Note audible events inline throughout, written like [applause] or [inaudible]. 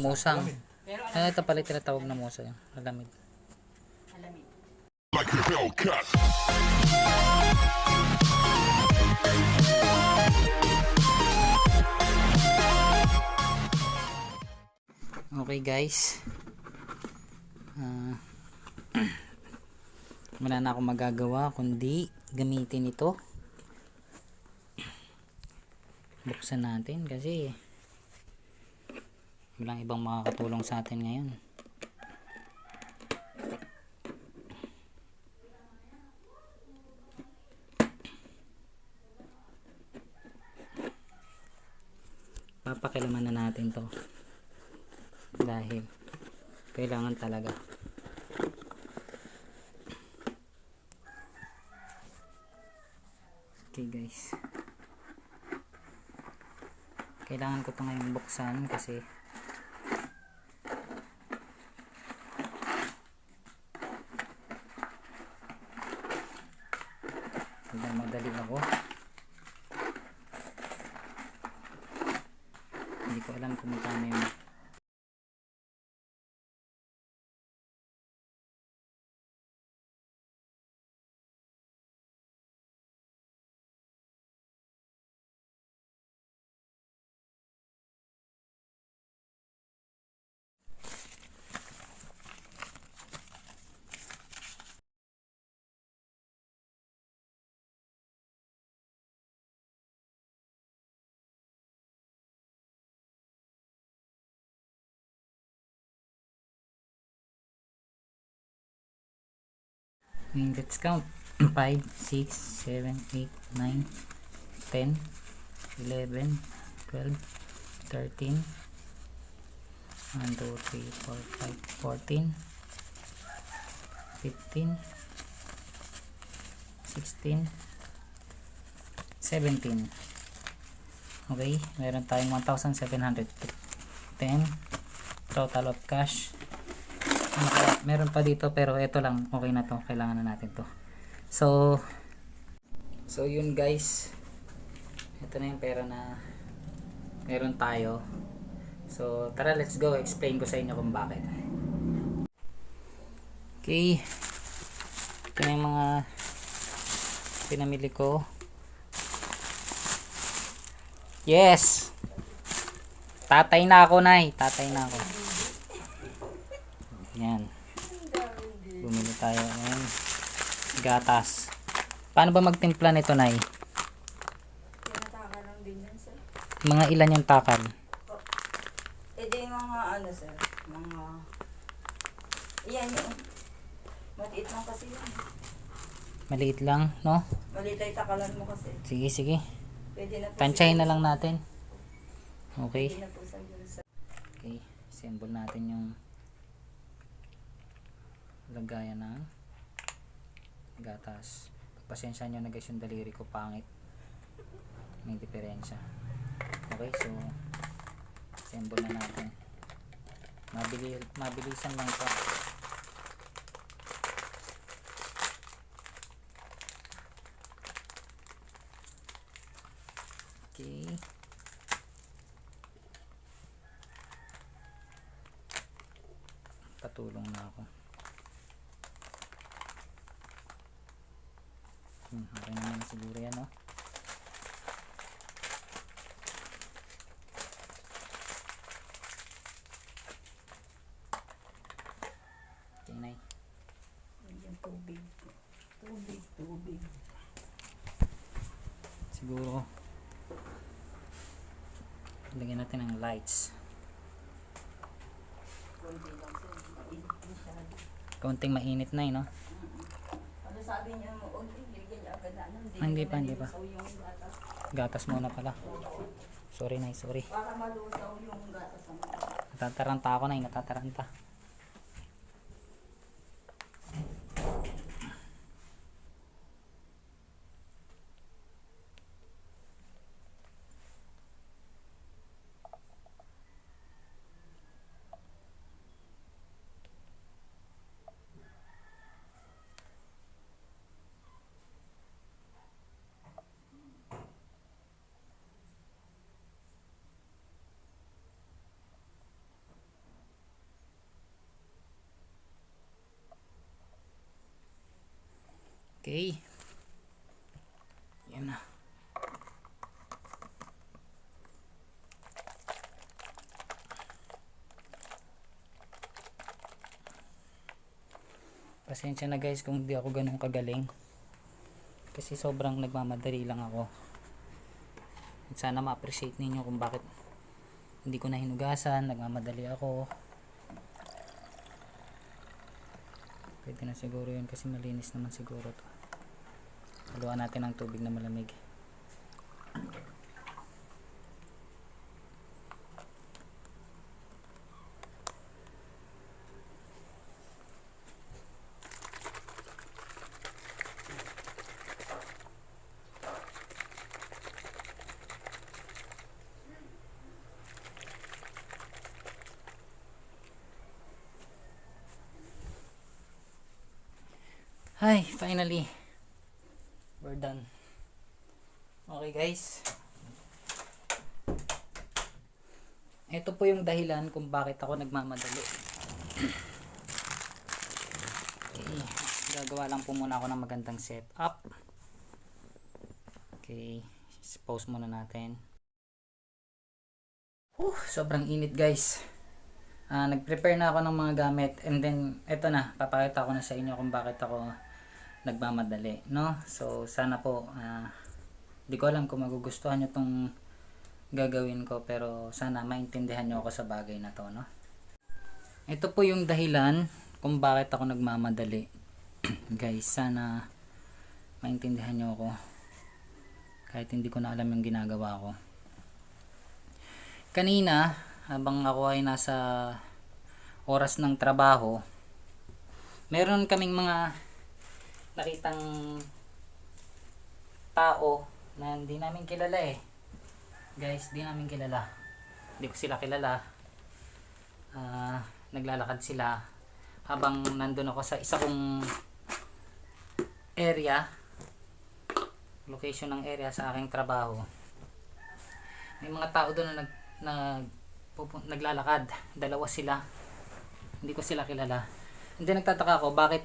Musang. Ano, ito pala tinatawag na musa yung alamid. alamig. like a Hellcat. Okay guys. Ah, [clears throat] wala na akong magagawa kundi gamitin ito. Buksan natin kasi walang ibang makakatulong sa atin ngayon. Papakilaman na natin to. Dahil kailangan talaga. Okay guys. Kailangan ko to ngayon buksan kasi madali ako hindi ko alam kung magkano yung And let's count. 5, 6, 7, 8, 9, 10, 11, 12, 13, 1, 2, 3, 4, 5, 14, 15, 16, 17. Okay, meron tayong 1,710 total of cash meron pa dito pero ito lang okay na to kailangan na natin to. So so yun guys. Ito na yung pera na meron tayo. So tara let's go. Explain ko sa inyo kung bakit. Okay. Ito na yung mga pinamili ko. Yes! Tatay na ako nay. Tatay na ako yan. Bumili tayo ng gatas. Paano ba magtimpla nito, Nay? Tinataka lang din yan, sir. Mga ilan yung takal? E di mga ano, sir. Mga... Yan yun. Matiit lang kasi yan. Maliit lang, no? Maliit ay takalan mo kasi. Sige, sige. Pwede na po Tansyahin na lang natin. Okay. Pwede na po sa. Okay. Assemble natin yung lagayan ng gatas. Pagpasensya nyo na guys yung daliri ko pangit. May diferensya. Okay, so assemble na natin. Mabili, mabilisan lang to. Okay. Patulong na ako. Hmm, okay naman siguro yan, no? Okay, Nay. Yan, tubig. Tubig, tubig. Siguro lagyan natin ng lights. Konti lang, sir. Mainit masyado. Kaunting mainit na, eh, no? Ano sabi niya mo? Huwag bigyan niya agad na. ano, Ah, hindi ko pa, na hindi pa. gatas. Muna pala. Sorry, Nay, sorry. Natataranta ako, Nay, natataranta. Okay. Yan na. Pasensya na guys kung hindi ako ganun kagaling. Kasi sobrang nagmamadali lang ako. At sana ma-appreciate ninyo kung bakit hindi ko na hinugasan, nagmamadali ako. Pwede na siguro yun kasi malinis naman siguro to. Haluan natin ng tubig na malamig. Hi, finally. Done. Okay guys. Ito po yung dahilan kung bakit ako nagmamadali. okay. Gagawa lang po muna ako ng magandang setup. Okay. Pause muna natin. Whew, sobrang init guys. Ah, nag-prepare na ako ng mga gamit and then eto na, papakita ko na sa inyo kung bakit ako nagmamadali, no? So sana po ah, di ko alam kung magugustuhan niyo tong gagawin ko pero sana maintindihan niyo ako sa bagay na to, no? Ito po yung dahilan kung bakit ako nagmamadali. [clears throat] Guys, sana maintindihan niyo ako kahit hindi ko na alam yung ginagawa ko. Kanina, habang ako ay nasa oras ng trabaho, meron kaming mga nakitang tao na hindi namin kilala eh. Guys, di namin kilala. Hindi ko sila kilala. Ah, naglalakad sila habang nandun ako sa isa kong area location ng area sa aking trabaho may mga tao doon na nag, nag naglalakad dalawa sila hindi ko sila kilala hindi nagtataka ako bakit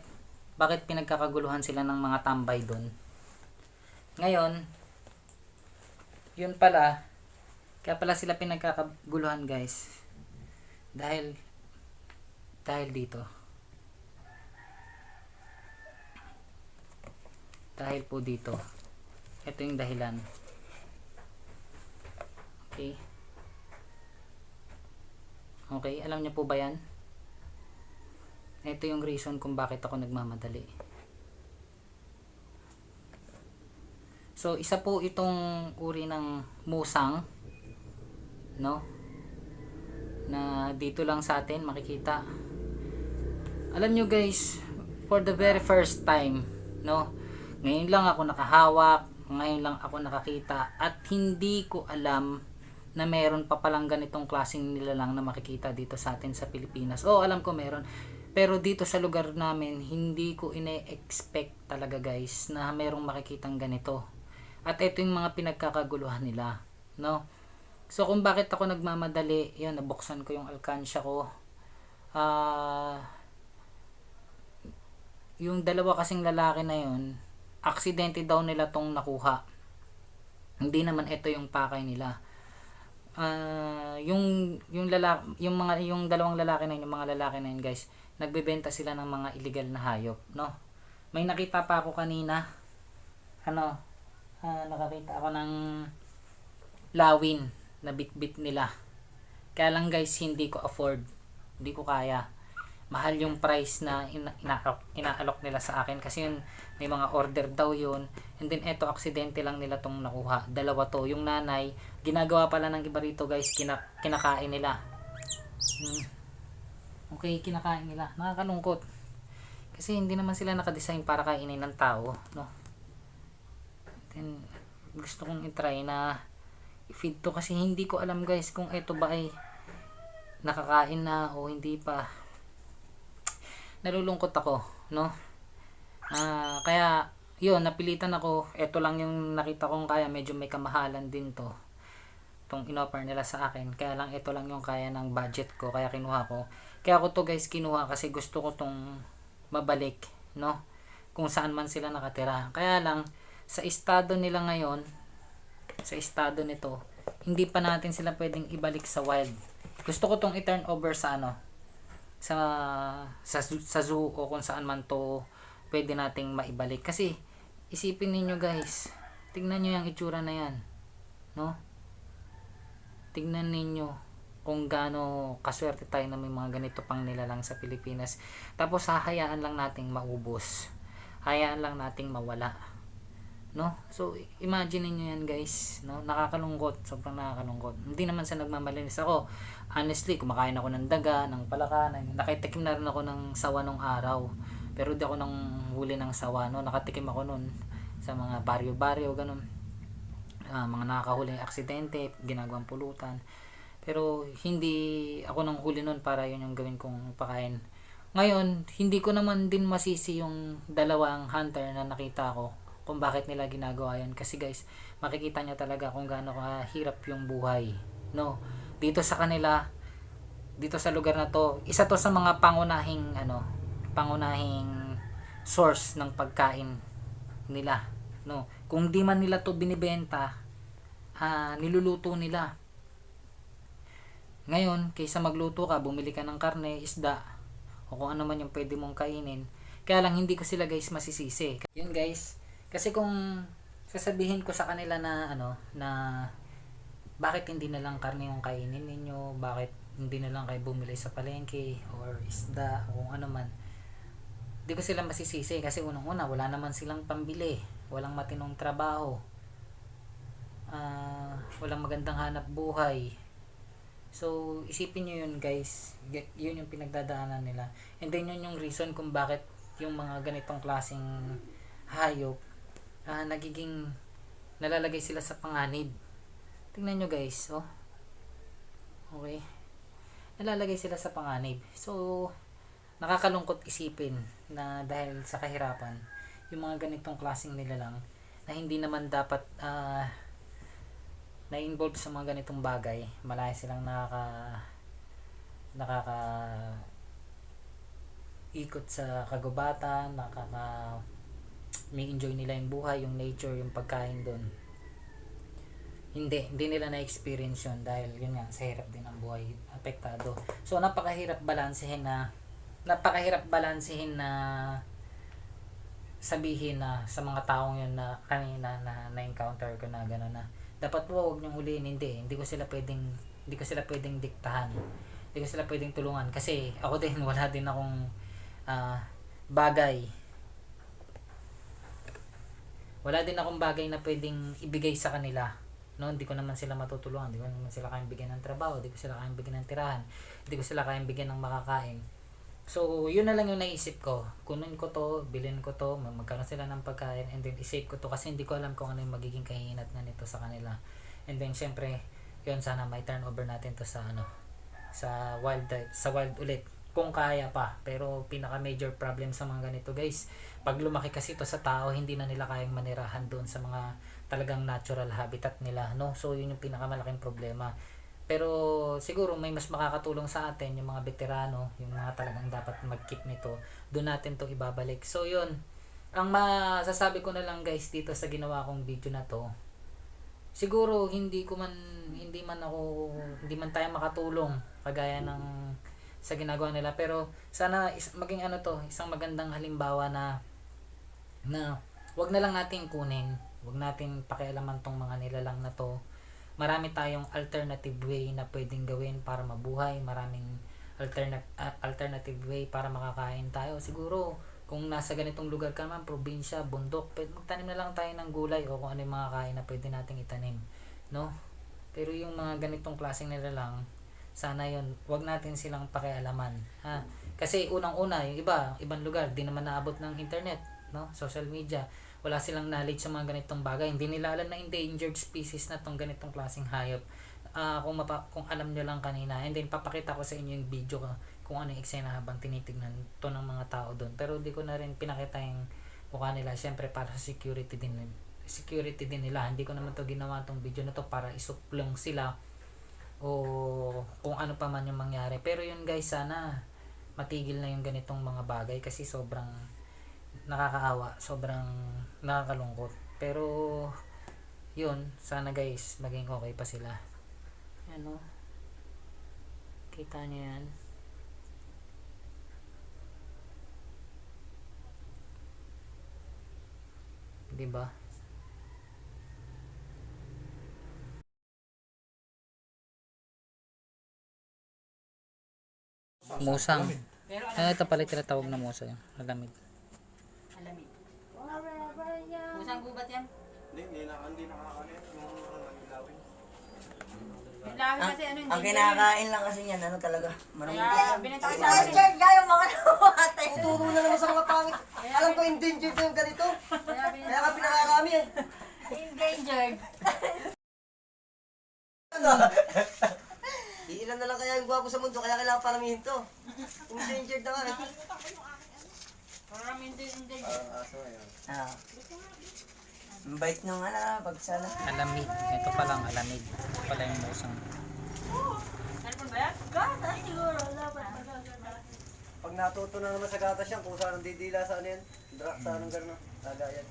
bakit pinagkakaguluhan sila ng mga tambay doon ngayon yun pala kaya pala sila pinagkakaguluhan guys. Dahil dahil dito. Dahil po dito. Ito yung dahilan. Okay. Okay alam niyo po ba yan ito yung reason kung bakit ako nagmamadali so isa po itong uri ng musang no na dito lang sa atin makikita alam nyo guys for the very first time no ngayon lang ako nakahawak ngayon lang ako nakakita at hindi ko alam na meron pa palang ganitong klaseng nilalang na makikita dito sa atin sa Pilipinas. Oo, alam ko meron. Pero dito sa lugar namin, hindi ko ine-expect talaga guys na merong makikitang ganito. At ito yung mga pinagkakaguluhan nila. No? So kung bakit ako nagmamadali, yun, nabuksan ko yung alkansya ko. Ah... yung dalawa kasing lalaki na yun, aksidente daw nila tong nakuha. Hindi naman ito yung pakay nila. Ah, yung yung lalaki, yung mga yung dalawang lalaki na yun, yung mga lalaki na yun, guys, nagbebenta sila ng mga illegal na hayop, no? May nakita pa ako kanina. Ano? ah, nakakita ako ng lawin na bitbit nila. Kaya lang guys, hindi ko afford. Hindi ko kaya. Mahal yung price na ina ina- inaalok nila sa akin kasi yun, may mga order daw yun. And then eto, aksidente lang nila tong nakuha. Dalawa to. Yung nanay, ginagawa pala ng iba rito guys, kina kinakain nila. Hmm. Okay, kinakain nila. Nakakalungkot. Kasi hindi naman sila nakadesign para kainin ng tao, no? Then, gusto kong itry na i-feed to kasi hindi ko alam guys kung ito ba ay nakakain na o hindi pa. Nalulungkot ako, no? Ah, kaya yun, napilitan ako. Ito lang yung nakita kong kaya, medyo may kamahalan din to. Itong inoffer nila sa akin. Kaya lang ito lang yung kaya ng budget ko, kaya kinuha ko. Kaya ako to guys kinuha kasi gusto ko tong mabalik, no? kung saan man sila nakatira. Kaya lang, sa estado nila ngayon, sa estado nito, hindi pa natin sila pwedeng ibalik sa wild. Gusto ko tong i-turn over sa ano, sa, sa, sa zoo o kung saan man to pwede nating maibalik. Kasi, isipin ninyo guys, tignan nyo yung itsura na yan. No? Tignan ninyo kung gaano kaswerte tayo na may mga ganito pang nilalang sa Pilipinas. Tapos hahayaan lang nating maubos. Hayaan lang nating mawala. No? So, imagine niyo yan guys. No? Nakakalungkot. Sobrang nakakalungkot. Hindi naman sa nagmamalinis ako. Honestly, kumakain ako ng daga, ng palaka. ng- Nakitikim na rin ako ng sawa nung araw. Pero di ako nang huli ng sawa. No? Nakatikim ako nun sa mga baryo-baryo, ganun. Ah, mga nakakahuling aksidente, ginagawang pulutan. Pero hindi ako nang huli nun para yun yung gawin kong pakain. Ngayon, hindi ko naman din masisi yung dalawang hunter na nakita ko kung bakit nila ginagawa yan. Kasi guys, makikita nyo talaga kung gaano kahirap yung buhay. No? Dito sa kanila, dito sa lugar na to, isa to sa mga pangunahing ano, pangunahing source ng pagkain nila. No? Kung di man nila to binibenta, ah, niluluto nila. Ngayon, kaysa magluto ka, bumili ka ng karne, isda, o kung ano man yung pwede mong kainin. Kaya lang, hindi ko sila guys masisisi. Yun guys, kasi kung sasabihin ko sa kanila na ano, na bakit hindi na lang karne yung kainin ninyo, bakit hindi na lang kayo bumili sa palengke, or isda, o kung ano man, di ko sila masisisi kasi unang-una, wala naman silang pambili, walang matinong trabaho, ah walang magandang hanap buhay, So, isipin nyo yun guys. Yun yung pinagdadaanan nila. And then yun yung reason kung bakit yung mga ganitong klaseng hayop ah, nagiging nalalagay sila sa panganib. Tingnan nyo guys, oh. Okay. Nalalagay sila sa panganib. So, nakakalungkot isipin na dahil sa kahirapan, yung mga ganitong klaseng nila lang na hindi naman dapat ah na-involve sa mga ganitong bagay, malaya silang nakaka nakaka ikot sa kagubatan, nakaka may enjoy nila yung buhay, yung nature, yung pagkain doon. Hindi, hindi nila na-experience yun dahil yun nga, sa hirap din ang buhay, apektado. So, napakahirap balansehin na napakahirap balansehin na sabihin na sa mga taong yun na kanina na na-encounter ko na gano'n na dapat po huwag niyong huliin hindi hindi ko sila pwedeng hindi ko sila pwedeng diktahan hindi ko sila pwedeng tulungan kasi ako din [laughs] wala din akong ah, bagay wala din akong bagay na pwedeng ibigay sa kanila no hindi ko naman sila matutulungan hindi ko naman sila kayang bigyan ng trabaho hindi ko sila kayang bigyan ng tirahan hindi ko sila kayang bigyan ng makakain So, yun na lang yung naisip ko. Kunin ko to, bilhin ko to, mag- magkaroon sila ng pagkain, and then isave ko to kasi hindi ko alam kung ano yung magiging kahinat na nito sa kanila. And then, syempre, yun sana may turn over natin to sa ano, sa wild sa wild ulit. Kung kaya pa. Pero, pinaka major problem sa mga ganito guys, pag lumaki kasi to sa tao, hindi na nila kayang manirahan doon sa mga talagang natural habitat nila, no? So, yun yung pinakamalaking problema. Pero siguro may mas makakatulong sa atin yung mga veterano, yung mga talagang dapat mag-keep nito. Doon natin to ibabalik. So yun, ang masasabi ko na lang guys dito sa ginawa kong video na to. Siguro hindi ko man hindi man ako hindi man tayo makatulong kagaya ng sa ginagawa nila pero sana is, maging ano to, isang magandang halimbawa na na wag na lang natin kunin, wag natin pakialaman tong mga nilalang na to marami tayong alternative way na pwedeng gawin para mabuhay. Maraming alterna- ah, alternative way para makakain tayo. Siguro, kung nasa ganitong lugar ka naman, probinsya, bundok, pwede magtanim na lang tayo ng gulay o kung ano yung mga kain na pwede nating itanim. No? Pero yung mga ganitong klaseng nila lang, sana yon wag natin silang pakialaman. Ha? Kasi unang-una, yung iba, ibang lugar, di naman naabot ng internet, no? Social media wala silang knowledge sa mga ganitong bagay. Hindi nila alam na endangered species na tong ganitong klaseng hayop. Ah, kung mapa, kung alam nyo lang kanina. And then papakita ko sa inyo yung video ko kung ano yung eksena habang tinitignan to ng mga tao doon. Pero di ko na rin pinakita yung mukha nila. Siyempre para sa security din security din nila. Hindi ko naman to ginawa tong video na to para isuplong sila o kung ano pa man yung mangyari. Pero yun guys, sana matigil na yung ganitong mga bagay kasi sobrang nakakaawa, sobrang nakakalungkot. Pero yun, sana guys, maging okay pa sila. Ano? Kita niyo yan? Di ba? Musang. Ah, ito pala yung tinatawag na musa yung lalamig. Alamig. Pusang gubat yan. Hindi, hindi na, hindi nakakalit yung ano, ilawin. Kasi ano Ang kinakain lang kasi niyan, ano talaga, marami. Kaya binenta ko sa Mga akin. Jared, gaya mga namatay. Turo na naman sa mga pangit. Alam ko, endangered yung ganito. Kaya ka pinakarami eh. Endangered. [laughs] Iilan na lang kaya yung gwapo sa mundo, kaya kailangan paramihin to. Endangered na nga eh. Parang endangered. Ah. Ang bait nung ano, pag sana. Alamig. Ito pa lang alamig. Ito pala yung musang. Cellphone ba yan? Gata siguro. Pag natuto na naman sa gatas yan, kung saan ang didila sa ano yan, dra, sa anong gano'n, tagayan.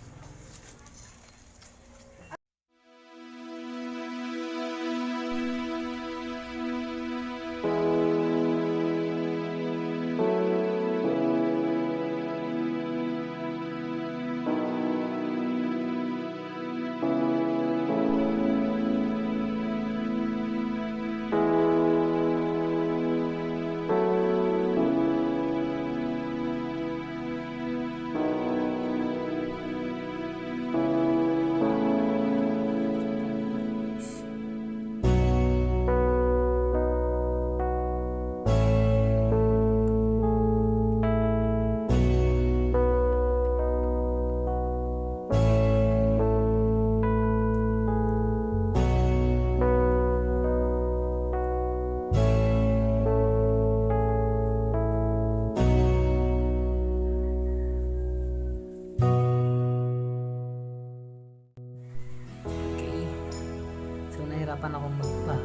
Nahirapan akong magpa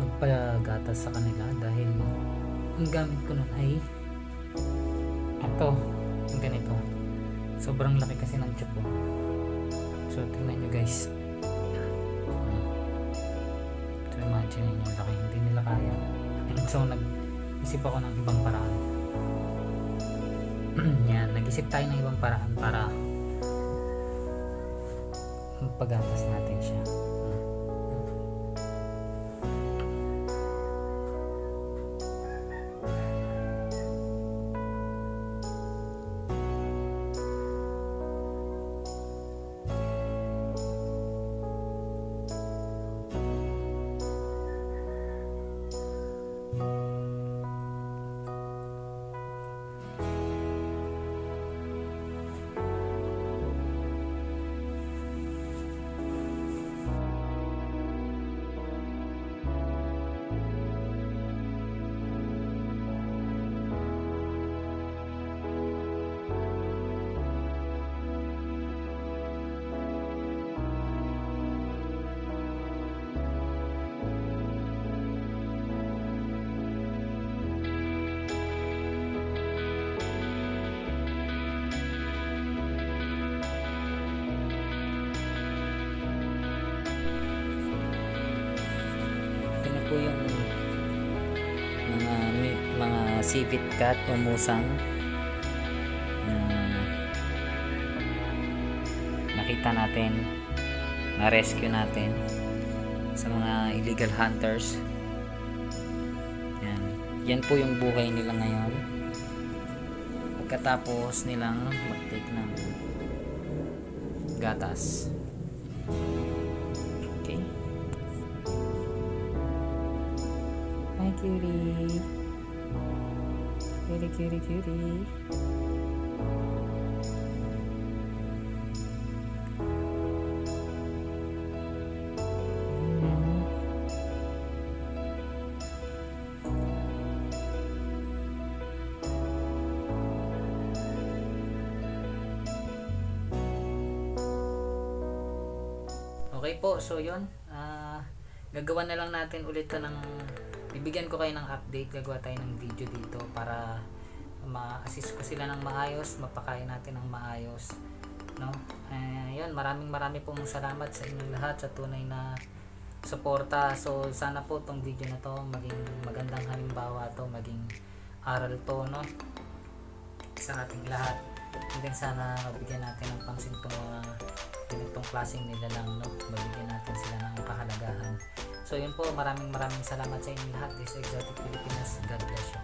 magpagatas sa kanila dahil ang gamit ko nun ay ito, yung ganito. Sobrang laki kasi ng ko. So, tingnan nyo guys. So, imagine nyo, laki. Hindi nila kaya. So, nag-isip ako ng ibang paraan. [clears throat] Yan, nag-isip tayo ng ibang paraan para pagatas natin siya. Civet cat o musang na nakita natin na rescue natin sa mga illegal hunters. Yan. Yan po yung buhay nila ngayon. Pagkatapos nilang mag-take ng gatas. Okay. Hi, cutie. Cutie, cutie, cutie. Okay po, so yun. Ah, gagawa na lang natin ulit to ng bibigyan ko kayo ng update. Gagawa tayo ng video dito para ma-assist ko sila ng maayos, mapakain natin ng maayos. No? Eh, yun, maraming marami pong salamat sa inyong lahat sa tunay na suporta. So, sana po tong video na to maging magandang halimbawa to, maging aral to, no? Sa ating lahat. Then sana mabigyan natin ng pansin tong mga ganitong klaseng nila lang, no? Mabigyan natin sila ng kahalagahan. So, yun po, maraming maraming salamat sa inyong lahat. This is Exotic Pilipinas. God bless you.